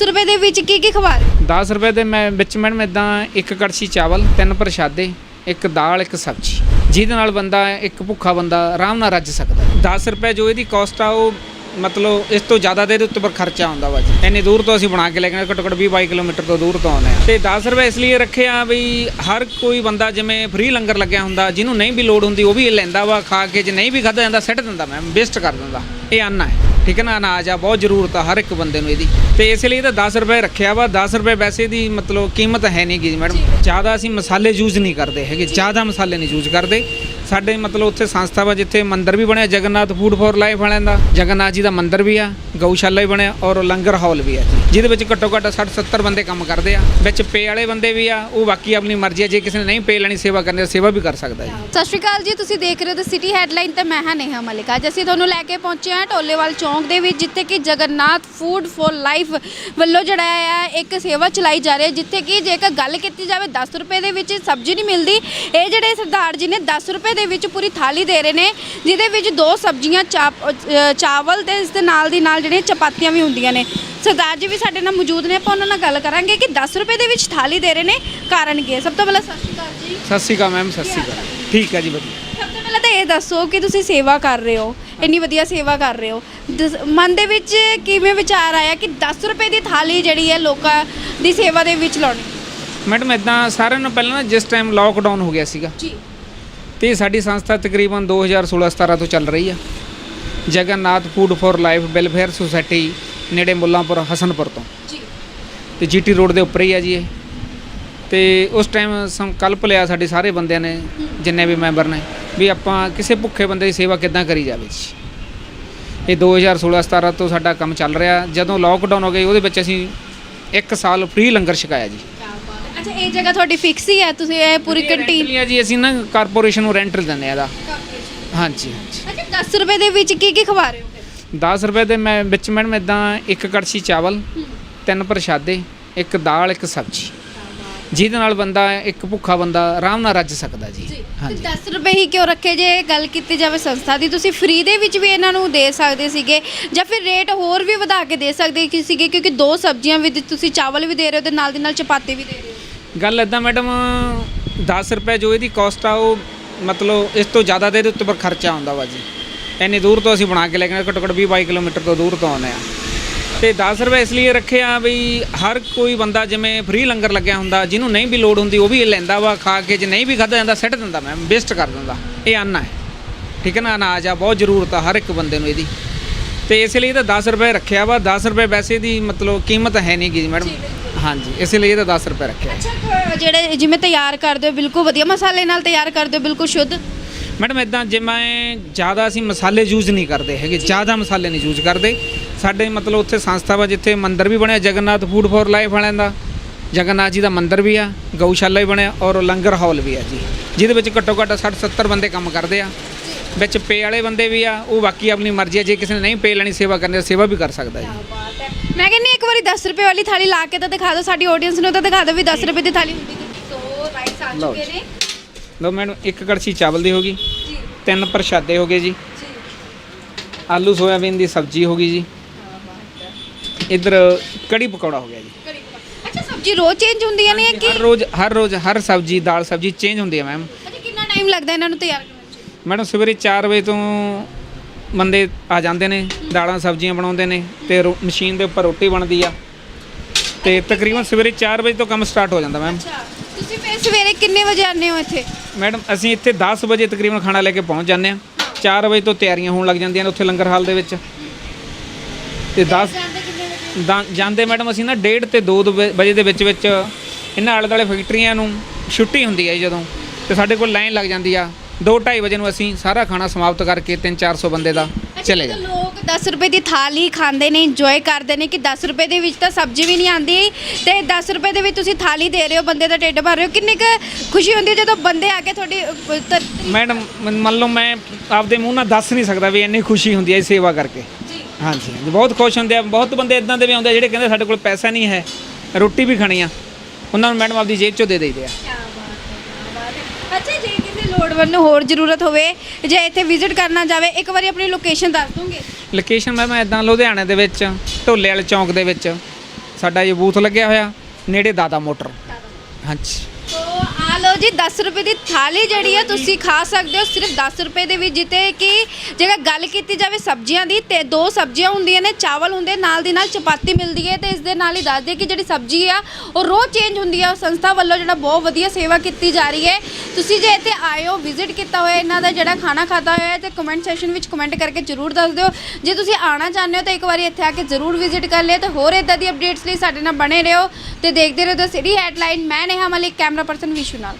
10 ਰੁਪਏ ਦੇ ਵਿੱਚ ਕੀ ਕੀ ਖਵਾ ਰਹੇ? ਹੋ 10 ਰੁਪਏ ਦੇ ਮੈਂ ਵਿੱਚ ਮੈਡਮ ਇਦਾਂ ਇੱਕ ਕੜਛੀ ਚਾਵਲ ਤਿੰਨ ਪ੍ਰਸ਼ਾਦੇ ਇੱਕ ਦਾਲ ਇੱਕ ਸਬਜ਼ੀ। ਜਿਹਦੇ ਨਾਲ ਬੰਦਾ ਇੱਕ ਭੁੱਖਾ ਬੰਦਾ ਆਰਾਮ ਨਾਲ ਰੱਜ ਸਕਦਾ 10 ਰੁਪਏ ਜੋ ਇਹਦੀ ਕਾਸਟ ਆ ਉਹ ਮਤਲਬ ਇਸ ਤੋਂ ਜ਼ਿਆਦਾ ਦੇ ਇਹਦੇ ਉੱਤੇ ਪਰ ਖਰਚਾ ਆਉਂਦਾ ਵਾ ਜੀ। ਇੰਨੀ ਦੂਰ ਤੋਂ ਅਸੀਂ ਬਣਾ ਕੇ ਲੈ ਕੇ ਆਏ, ਘੱਟੋ ਘੱਟ 20 22 ਕਿਲੋਮੀਟਰ ਤੋਂ ਦੂਰ ਤੋਂ ਆਉਂਦੇ ਆ ਤੇ 10 ਰੁਪਏ ਇਸ ਲਈ ਰੱਖੇ ਆ ਵੀ ਹਰ ਕੋਈ ਬੰਦਾ ਜਿਵੇਂ ਫ੍ਰੀ ਲੰਗਰ ਲੱਗਿਆ ਹੁੰਦਾ ਜਿਹਨੂੰ ਨਹੀਂ ਵੀ ਲੋੜ ਹੁੰਦੀ ਉਹ ਵੀ ਲੈਂਦਾ ਵਾ ਖਾ ਕੇ ਜੇ ਨਹੀਂ ਵੀ ਖਾਦਾ ਜਾਂਦਾ ਸਿੱਟ ਦਿੰਦਾ ਮੈਂ ਵੇਸਟ ਕਰ ਦਿੰਦਾ। ਇਹ ਅੰਨ ਹੈ ਠੀਕ ਹੈ ਨਾ ਅਨਾਜ ਆ ਬਹੁਤ ਜ਼ਰੂਰਤ ਆ ਹਰ ਇੱਕ ਬੰਦੇ ਨੂੰ ਇਹਦੀ। ਤੇ ਇਸ ਲਈ ਤਾਂ 10 ਰੁਪਏ ਰੱਖਿਆ ਵਾ 10 ਰੁਪਏ ਵੈਸੇ ਦੀ ਮਤਲਬ ਕੀਮਤ ਹੈ ਨਹੀਂ ਗੀ ਮੈਡਮ। ਜ਼ਿਆਦਾ ਅਸੀਂ ਮਸਾਲੇ ਯੂਜ਼ ਨਹੀਂ ਕਰਦੇ ਹੈਗੇ ਜ਼ਿਆਦਾ ਮਸਾਲੇ ਨਹੀਂ ਯੂਜ਼ ਕਰਦੇ। ਸਾਡੇ ਮਤਲਬ ਉੱਥੇ ਸੰਸਥਾ ਵਾ ਜਿੱਥੇ ਮੰਦਿਰ ਵੀ ਬਣਿਆ, ਜਗਨਨਾਥ ਫੂਡ ਫॉर ਲਾਈਫ ਵਾਲਿਆਂ ਦਾ, ਜਗਨਨਾਥ ਜੀ ਦਾ ਮੰਦਿਰ ਵੀ ਆ, ਗਊਸ਼ਾਲਾ ਵੀ ਬਣਿਆ ਔਰ ਲੰਗਰ ਹਾਲ ਵੀ ਆ ਜਿਹਦੇ ਵਿੱਚ ਘੱਟੋ ਘੱਟ 60 70 ਬੰਦੇ ਕੰਮ ਕਰਦੇ ਆ। ਵਿੱਚ ਪੇ ਵਾਲੇ ਬੰਦੇ ਵੀ ਆ, ਉਹ ਬਾਕੀ ਆਪਣੀ ਮਰਜ਼ੀ ਆ, ਜੇ ਕਿਸੇ ਨੇ ਨਹੀਂ ਪੇ ਲੈਣੀ ਸੇਵਾ ਕਰਨੀ ਸੇਵਾ ਵੀ ਕਰ ਸਕਦਾ ਜੀ। ਸਤਿ ਸ਼੍ਰੀ ਅਕਾਲ ਜੀ, ਤੁਸੀਂ ਦੇਖ ਰਹੇ ਹੋ ਦ ਸਿਟੀ ਹੈਡਲਾਈਨ ਤੇ ਮੈਂ ਹਾਂ ਨੇਹਾ ਮਲਿਕ। ਅੱਜ ਅਸੀਂ ਤੁਹਾਨੂੰ ਲੈ ਕੇ ਪਹੁੰਚੇ ਹਾਂ ਟੋਲੇਵਾਲ ਚੌਂਕ ਦੇ ਵਿੱਚ, ਜਿੱਥੇ ਕਿ ਜਗਨਨਾਥ ਫੂਡ ਫॉर ਲਾਈਫ ਵੱਲੋਂ ਜਿਹੜਾ ਹੈ ਇੱਕ ਸੇਵਾ ਚਲਾਈ ਜਾ ਰਹੀ ਹੈ, ਜਿੱਥੇ ਕਿ ਜੇਕਰ ਗੱਲ ਕੀਤੀ ਜਾਵੇ 10 ਰੁਪਏ ਦੇ ਵਿੱਚ ਸਬਜ਼ੀ ਨਹੀਂ ਮਿਲਦੀ, ਇਹ ਜਿਹੜੇ ਸਰਦਾਰ ਜੀ ਨੇ 10 ਰੁਪਏ ਦੇ ਵਿੱਚ ਪੂਰੀ ਥਾਲੀ ਦੇ ਰਹੇ ਨੇ ਜਿਹਦੇ ਵਿੱਚ ਦੋ ਸਬਜ਼ੀਆਂ ਚਾਵਲ ਤੇ ਇਸ ਦੇ ਨਾਲ ਦੀ ਨਾਲ ਜਿਹੜੀਆਂ ਚਪਾਤੀਆਂ ਵੀ ਹੁੰਦੀਆਂ ਨੇ। ਸਰਦਾਰ ਜੀ ਵੀ ਸਾਡੇ ਨਾਲ ਮੌਜੂਦ ਨੇ ਆਪਾਂ ਉਹਨਾਂ ਨਾਲ ਗੱਲ ਕਰਾਂਗੇ ਕਿ 10 ਰੁਪਏ ਦੇ ਵਿੱਚ ਥਾਲੀ ਦੇ ਰਹੇ ਨੇ ਕਾਰਨ ਕੀ ਹੈ? ਸਭ ਤੋਂ ਪਹਿਲਾਂ ਸਤਿ ਸ਼੍ਰੀ ਅਕਾਲ ਜੀ। ਸਤਿ ਸ਼੍ਰੀ ਅਕਾਲ ਮੈਮ ਸਤਿ ਸ਼੍ਰੀ ਅਕਾਲ। ਠੀਕ ਹੈ ਜੀ ਵਧੀਆ। ਸਭ ਤੋਂ ਪਹਿਲਾਂ ਤਾਂ ਇਹ ਦੱਸੋ ਕਿ ਤੁਸੀਂ ਸੇਵਾ ਕਰ ਰਹੇ ਹੋ ਇੰਨੀ ਵਧੀਆ ਸੇਵਾ ਕਰ ਰਹੇ ਹੋ। ਮਨ ਦੇ ਵਿੱਚ ਕਿਵੇਂ ਵਿਚਾਰ ਆਇਆ ਕਿ 10 ਰੁਪਏ ਦੀ ਥਾਲੀ ਜਿਹੜੀ ਹੈ ਲੋਕਾਂ ਦੀ ਸੇਵਾ ਦੇ ਵਿੱਚ ਲਾਉਣੀ? ਮੈਡਮ ਇਦਾਂ ਸਾਰਿਆਂ ਨੂੰ ਪਹਿਲਾਂ ਜਿਸ ਟਾਈਮ ਲੋਕਡਾਊਨ ਹੋ ਗਿਆ ਸੀਗਾ ਜੀ। ਤੇ ਸਾਡੀ ਸੰਸਥਾ ਤਕਰੀਬਨ 2016-17 ਤੋਂ ਚੱਲ ਰਹੀ ਆ। Jagannath food for life welfare society ਨੇੜੇ ਮੁੱਲਾਂਪੁਰ ਹਸਨਪੁਰ ਤੋਂ। ਜੀ। ਤੇ ਜੀਟੀ ਰੋਡ ਦੇ ਉੱਪਰ ਹੀ ਆ ਜੀ ਇਹ। ਤੇ ਉਸ ਟਾਈਮ ਸੰਕਲਪ ਲਿਆ ਸਾਡੇ ਸਾਰੇ ਬੰਦਿਆਂ ਨੇ ਜਿੰਨੇ ਵੀ ਮੈਂਬਰ ਨੇ ਵੀ ਆਪਾਂ ਕਿਸੇ ਭੁੱਖੇ ਬੰਦੇ ਦੀ ਸੇਵਾ ਕਿੱਦਾਂ ਕਰੀ ਜਾਵੇ ਜੀ। ਇਹ 2016-17 ਤੋਂ ਸਾਡਾ ਕੰਮ ਚੱਲ ਰਿਹਾ। ਜਦੋਂ ਲੋਕਡਾਊਨ ਹੋ ਗਈ ਉਹਦੇ ਵਿੱਚ ਅਸੀਂ ਇੱਕ ਸਾਲ ਫ੍ਰੀ ਲੰਗਰ ਛਕਾਇਆ ਜੀ। ਅੱਛਾ ਇਹ ਜਗ੍ਹਾ ਤੁਹਾਡੀ ਫਿਕਸ ਹੀ ਹੈ? ਤੁਸੀਂ ਇਹ ਪੂਰੀ ਕੰਟੀਨ ਲਿਆ ਜੀ ਅਸੀਂ ਨਾ ਕਾਰਪੋਰੇਸ਼ਨ ਨੂੰ ਰੈਂਟ ਦਿੰਦੇ ਆ ਇਹਦਾ। ਹਾਂਜੀ ਹਾਂਜੀ। ਅੱਛਾ 10 ਰੁਪਏ ਦੇ ਵਿੱਚ ਕੀ ਕੀ ਖਵਾ ਰਹੇ ਹੋ ਫਿਰ? 10 ਰੁਪਏ ਦੇ ਮੈਂ ਵਿੱਚ ਮੈਡਮ ਇਦਾਂ ਇੱਕ ਕੜਛੀ ਚਾਵਲ ਤਿੰਨ ਪ੍ਰਸ਼ਾਦੇ ਇੱਕ ਦਾਲ ਇੱਕ ਸਬਜ਼ੀ। ਜਿਹਦੇ ਨਾਲ ਬੰਦਾ ਇੱਕ ਭੁੱਖਾ ਬੰਦਾ ਆਰਾਮ ਨਾਲ ਰੱਜ ਸਕਦਾ ਜੀ। ਤੇ ਹਾਂਜੀ। 10 ਰੁਪਏ ਹੀ ਕਿਉਂ ਰੱਖੇ ਜੇ ਗੱਲ ਕੀਤੀ ਜਾਵੇ ਸੰਸਥਾ ਦੀ? ਤੁਸੀਂ ਫ੍ਰੀ ਦੇ ਵਿੱਚ ਵੀ ਇਹਨਾਂ ਨੂੰ ਦੇ ਸਕਦੇ ਸੀਗੇ ਜਾਂ ਫਿਰ ਰੇਟ ਹੋਰ ਵੀ ਵਧਾ ਕੇ ਦੇ ਸਕਦੇ ਕਿ ਸੀਗੇ? ਕਿਉਂਕਿ ਦੋ ਸਬਜ਼ੀਆਂ ਵੀ ਦਿੱਤੀ- ਤੁਸੀਂ ਚਾਵਲ ਵੀ ਦੇ ਰਹੇ ਹੋ ਤੇ ਨਾਲ ਦੀ ਨਾਲ ਚਪਾਤੀ ਵੀ ਦੇ ਰਹੇ ਹੋ। ਗੱਲ ਇਦਾਂ ਮੈਡਮ 10 ਰੁਪਏ ਜੋ ਇਹਦੀ ਕਾਸਟ ਆ ਉਹ ਮਤਲਬ ਇਸ ਤੋਂ ਜ਼ਿਆਦਾ ਦੇ ਇਹਦੇ ਉੱਤੇ ਪਰ ਖਰਚਾ ਆਉਂਦਾ ਵਾ ਜੀ। ਇੰਨੀ ਦੂਰ ਤੋਂ ਅਸੀਂ ਬਣਾ ਕੇ ਲੈ ਕੇ ਘੱਟੋ ਘੱਟ 20 22 ਕਿਲੋਮੀਟਰ ਤੋਂ ਦੂਰ ਤੋਂ ਆਉਂਦੇ ਆ। ਤੇ 10 ਰੁਪਏ ਇਸ ਲਈ ਰੱਖੇ ਆ ਵੀ ਹਰ ਕੋਈ ਬੰਦਾ ਜਿਵੇਂ ਫ੍ਰੀ ਲੰਗਰ ਲੱਗਿਆ ਹੁੰਦਾ, ਜਿਹਨੂੰ ਨਹੀਂ ਵੀ ਲੋੜ ਹੁੰਦੀ ਉਹ ਵੀ ਲੈਂਦਾ ਵਾ, ਖਾ ਕੇ ਜੇ ਨਹੀਂ ਵੀ ਖਾਦਾ ਜਾਂਦਾ, ਸਿੱਟ ਦਿੰਦਾ ਮੈਂ ਵੇਸਟ ਕਰ ਦਿੰਦਾ। ਇਹ ਅੰਨ ਹੈ ਠੀਕ ਹੈ ਨਾ, ਅਨਾਜ ਆ, ਬਹੁਤ ਜ਼ਰੂਰਤ ਆ ਹਰ ਇੱਕ ਬੰਦੇ ਨੂੰ ਇਹਦੀ। ਤੇ ਇਸ ਲਈ ਤਾਂ 10 ਰੁਪਏ ਰੱਖਿਆ ਵਾ 10 ਰੁਪਏ ਵੈਸੇ ਦੀ ਮਤਲਬ ਕੀਮਤ ਹੈ ਨਹੀਂ ਗੀ ਮੈਡਮ। ਹਾਂਜੀ ਇਸ ਲਈ ਇਹ ਤਾਂ 10 ਰੁਪਏ ਰੱਖਿਆ ਅੱਛਾ ਜਿਹੜੇ ਜਿਵੇਂ ਤਿਆਰ ਕਰਦੇ ਹੋ ਬਿਲਕੁਲ ਵਧੀਆ ਮਸਾਲੇ ਨਾਲ ਤਿਆਰ ਕਰਦੇ ਹੋ ਬਿਲਕੁਲ ਸ਼ੁੱਧ? ਮੈਡਮ ਇਦਾਂ ਜਿਵੇਂ ਜ਼ਿਆਦਾ ਅਸੀਂ ਮਸਾਲੇ ਯੂਜ਼ ਨਹੀਂ ਕਰਦੇ ਹੈਗੇ ਜ਼ਿਆਦਾ ਮਸਾਲੇ ਨਹੀਂ ਯੂਜ਼ ਕਰਦੇ। ਸਾਡੇ ਮਤਲਬ ਉੱਥੇ ਸੰਸਥਾ ਵਾ ਜਿੱਥੇ ਮੰਦਿਰ ਵੀ ਬਣਿਆ ਜਗਨਨਾਥ ਫੂਡ ਫॉर ਲਾਈਫ ਵਾਲਿਆਂ ਦਾ ਜਗਨਨਾਥ ਜੀ ਦਾ ਮੰਦਿਰ ਵੀ ਆ ਗਊਸ਼ਾਲਾ ਵੀ ਬਣਿਆ ਔਰ ਲੰਗਰ ਹਾਲ ਵੀ ਆ ਜੀ। ਜਿਹਦੇ ਵਿੱਚ ਘੱਟੋ ਘੱਟ 60 70 ਬੰਦੇ ਕੰਮ ਕਰਦੇ ਆ। ਵਿੱਚ ਪੇ ਵਾਲੇ ਬੰਦੇ ਵੀ ਆ ਉਹ ਬਾਕੀ ਆਪਣੀ ਮਰਜ਼ੀ ਆ ਜੇ ਕਿਸੇ ਨੇ ਨਹੀਂ ਪੇ ਲੈਣੀ ਸੇਵਾ ਕਰਨੀ ਤਾਂ ਸੇਵਾ ਵੀ ਕਰ ਸਕਦਾ ਜੀ। ਮੈਂ ਕਹਿੰਨੀ ਇੱਕ ਵਾਰੀ 10 ਰੁਪਏ ਵਾਲੀ ਥਾਲੀ ਲਾ ਕੇ ਤਾਂ ਦਿਖਾ ਦਿਓ ਸਾਡੀ ਆਡੀਅנס ਨੂੰ ਤਾਂ ਦਿਖਾ ਦਿਓ ਵੀ 10 ਰੁਪਏ ਦੀ ਥਾਲੀ ਹੁੰਦੀ ਕਿੰਨੀ ਸੋ ਰਾਈਸ ਆ ਲਓ ਚੁੱਕੇ ਨੇ। ਲਓ ਮੈਡਮ ਇੱਕ ਕੜਛੀ ਚਾਵਲ ਦੀ ਹੋ ਗਈ ਜੀ। ਤਿੰਨ ਪ੍ਰਸ਼ਾਦੇ ਹੋ ਗਏ ਜੀ। ਜੀ। ਆਲੂ ਸੋਇਆਬੀਨ ਦੀ ਸਬਜ਼ੀ ਹੋ ਗਈ ਜੀ। ਇੱਧਰ ਕੜੀ ਪਕੌੜਾ ਹੋ ਗਿਆ ਜੀ। ਕੜੀ ਪਕੌੜਾ। ਅੱਛਾ ਸਬਜ਼ੀ ਰੋਜ਼ ਚੇਂਜ ਹੁੰਦੀਆਂ ਨੇ ਕਿ ਹਰ ਰੋਜ਼ ਹਰ ਰੋਜ਼ ਹਰ ਸਬਜ਼ੀ ਦਾਲ ਸਬਜ਼ੀ ਚੇਂਜ ਹੁੰਦੀ ਹੈ ਮੈਮ ਅੱਛਾ ਕਿੰਨਾ ਟਾਈਮ ਲੱਗਦਾ ਇਹਨਾਂ ਨੂੰ ਤਿਆਰ ਮੈਡਮ ਸਵੇਰੇ 4 ਵਜੇ ਤੋਂ ਬੰਦੇ ਆ ਜਾਂਦੇ ਨੇ ਦਾਲਾਂ ਸਬਜ਼ੀਆਂ ਬਣਾਉਂਦੇ ਨੇ ਤੇ ਰੋ- ਮਸ਼ੀਨ ਦੇ ਉੱਪਰ ਰੋਟੀ ਬਣਦੀ ਆ। ਤੇ ਤਕਰੀਬਨ ਸਵੇਰੇ 4 ਵਜੇ ਤੋਂ ਕੰਮ ਸਟਾਰਟ ਹੋ ਜਾਂਦਾ ਮੈਮ। ਅੱਛਾ ਤੁਸੀਂ ਫਿਰ ਸਵੇਰੇ ਕਿੰਨੇ ਵਜੇ ਆਉਂਦੇ ਹੋ ਇੱਥੇ? ਮੈਡਮ ਅਸੀਂ ਇੱਥੇ 10 ਵਜੇ ਤਕਰੀਬਨ ਖਾਣਾ ਲੈ ਕੇ ਪਹੁੰਚ ਜਾਂਦੇ ਆ 4 ਵਜੇ ਤੋਂ ਤਿਆਰੀਆਂ ਹੋਣ ਲੱਗ ਜਾਂਦੀਆਂ ਨੇ ਉੱਥੇ ਲੰਗਰ ਹਾਲ ਦੇ ਵਿੱਚ। ਤੇ 10 ਜਾਂਦੇ ਕਿੰਨੇ ਵਜੇ? ਦਾ- ਜਾਂਦੇ ਮੈਡਮ ਅਸੀਂ ਨਾ 1:30 ਤੇ 2 ਵਜੇ ਦੇ ਵਿੱਚ ਵਿੱਚ ਇਹਨਾਂ ਆਲੇ ਦੁਆਲੇ ਫੈਕਟਰੀਆਂ ਨੂੰ ਛੁੱਟੀ ਹੁੰਦੀ ਹੈ ਜੀ ਜਦੋਂ। ਤੇ ਸਾਡੇ ਕੋਲ ਲਾਈਨ ਲੱਗ ਜਾਂਦੀ ਆ। 2:30 ਵਜੇ ਨੂੰ ਅਸੀਂ ਸਾਰਾ ਖਾਣਾ ਸਮਾਪਤ ਕਰਕੇ 3-400 ਬੰਦੇ ਦਾ ਚਲੇ ਜਦੋਂ। ਲੋਕ 10 ਰੁਪਏ ਦੀ ਥਾਲੀ ਖਾਂਦੇ ਨੇ ਇੰਜੋਏ ਕਰਦੇ ਨੇ ਕਿ 10 ਰੁਪਏ ਦੇ ਵਿੱਚ ਤਾਂ ਸਬਜ਼ੀ ਵੀ ਨਹੀਂ ਆਂਦੀ ਤੇ 10 ਰੁਪਏ ਦੇ ਵਿੱਚ ਤੁਸੀਂ ਥਾਲੀ ਦੇ ਰਹੇ ਹੋ ਬੰਦੇ ਦਾ ਢਿੱਡ ਭਰ ਰਹੇ ਹੋ ਕਿੰਨੀ ਕੁ ਖੁਸ਼ੀ ਹੁੰਦੀ ਹੈ ਜਦੋਂ ਬੰਦੇ ਆ ਕੇ ਤੁਹਾਡੀ ਅ, ਤ- ਮੈਡਮ ਮਨ- ਲਓ ਮੈਂ ਆਪਦੇ ਮੂੰਹ ਨਾਲ ਦੱਸ ਨਹੀਂ ਸਕਦਾ ਵੀ ਇੰਨੀ ਖੁਸ਼ੀ ਹੁੰਦੀ ਹੈ ਇਹ ਸੇਵਾ ਕਰਕੇ। ਹਾਂਜੀ ਹਾਂਜੀ ਬਹੁਤ ਖੁਸ਼ ਹੁੰਦੇ ਆ ਬਹੁਤ ਬੰਦੇ ਇਦਾਂ ਦੇ ਵੀ ਆਉਂਦੇ ਆ ਜਿਹੜੇ ਕਹਿੰਦੇ ਸਾਡੇ ਕੋਲ ਪੈਸਾ ਨਹੀਂ ਹੈ ਰੋਟੀ ਵੀ ਖਾਣੀ ਆ ਉਹਨਾਂ ਨੂੰ ਮੈਡਮ ਆਪਦੀ ਜੇਬ ਚੋਂ ਦੇ ਦੇਈਦੇ ਆ। ਲੋੜਵੰਦ ਨੂੰ ਹੋਰ ਜ਼ਰੂਰਤ ਹੋਵੇ ਜੇ ਇੱਥੇ ਵਿਜ਼ਿਟ ਕਰਨਾ ਜਾਵੇ ਇੱਕ ਵਾਰੀ ਆਪਣੀ ਲੋਕੇਸ਼ਨ ਦੱਸ ਦੋਗੇ। ਲੋਕੇਸ਼ਨ ਮੈਮ ਇਦਾਂ ਲੁਧਿਆਣੇ ਦੇ ਵਿੱਚ ਢੋਲੇ ਵਾਲੇ ਚੌਂਕ ਦੇ ਵਿੱਚ ਸਾਡਾ ਇਹ ਬੂਥ ਲੱਗਿਆ ਹੋਇਆ ਨੇੜੇ ਦਾਦਾ ਮੋਟਰ। ਹਾਂਜੀ। ਆ ਲਓ ਜੀ 10 ਰੁਪਏ ਦੀ ਥਾਲੀ ਜਿਹੜੀ ਹੈ ਤੁਸੀਂ ਖਾ ਸਕਦੇ ਹੋ, ਸਿਰਫ 10 ਰੁਪਏ ਦੇ ਵਿੱਚ ਜਿੱਤੇ ਕਿ ਜੇਕਰ ਗੱਲ ਕੀਤੀ ਜਾਵੇ ਸਬਜ਼ੀਆਂ ਦੀ, ਤੇ ਦੋ ਸਬਜ਼ੀਆਂ ਹੁੰਦੀਆਂ ਨੇ, ਚਾਵਲ ਹੁੰਦੇ, ਨਾਲ ਦੀ ਨਾਲ ਚਪਾਤੀ ਮਿਲਦੀ ਹੈ, ਤੇ ਇਸ ਦੇ ਨਾਲ ਹੀ ਦੱਸ ਦਈਏ ਕਿ ਜਿਹੜੀ ਸਬਜ਼ੀ ਆ, ਉਹ ਰੋਜ਼ ਚੇਂਜ ਹੁੰਦੀ ਆ ਸੰਸਥਾ ਵੱਲੋਂ ਜਿਹੜਾ ਬਹੁਤ ਵਧੀਆ ਸੇਵਾ ਕੀਤੀ ਜਾ ਰਹੀ ਹੈ। ਤੁਸੀਂ ਜੇ ਇੱਥੇ ਆਏ ਹੋ ਵਿਜ਼ਿਟ ਕੀਤਾ ਹੋਇਆ ਇਹਨਾਂ ਦਾ ਜਿਹੜਾ ਖਾਣਾ ਖਾਦਾ ਹੋਇਆ ਹੈ, ਤੇ ਕਮੈਂਟ ਸੈਸ਼ਨ ਵਿੱਚ ਕਮੈਂਟ ਕਰਕੇ ਜਰੂਰ ਦੱਸ ਦਿਓ। ਜੇ ਤੁਸੀਂ ਆਣਾ ਚਾਹੁੰਦੇ ਹੋ ਤਾਂ ਇੱਕ ਵਾਰੀ ਇੱਥੇ ਆ ਕੇ ਜਰੂਰ ਵਿਜ਼ਿਟ ਕਰ ਲਿਓ, ਤੇ ਹੋਰ ਇਦਾਂ ਦੀ ਅਪਡੇਟਸ ਲਈ ਸਾਡੇ ਨਾਲ ਬਣੇ ਰਹੋ, ਤੇ ਦੇਖਦੇ ਰਹੋ ਦ ਸਿਟੀ ਹੈਡਲਾਈਨ ਮੈਂ ਨੇਹਾ ਮਲਿਕ ਕੈਮਰਾ ਪਰਸਨ ਵਿਸ਼ੂ ਨਾਲ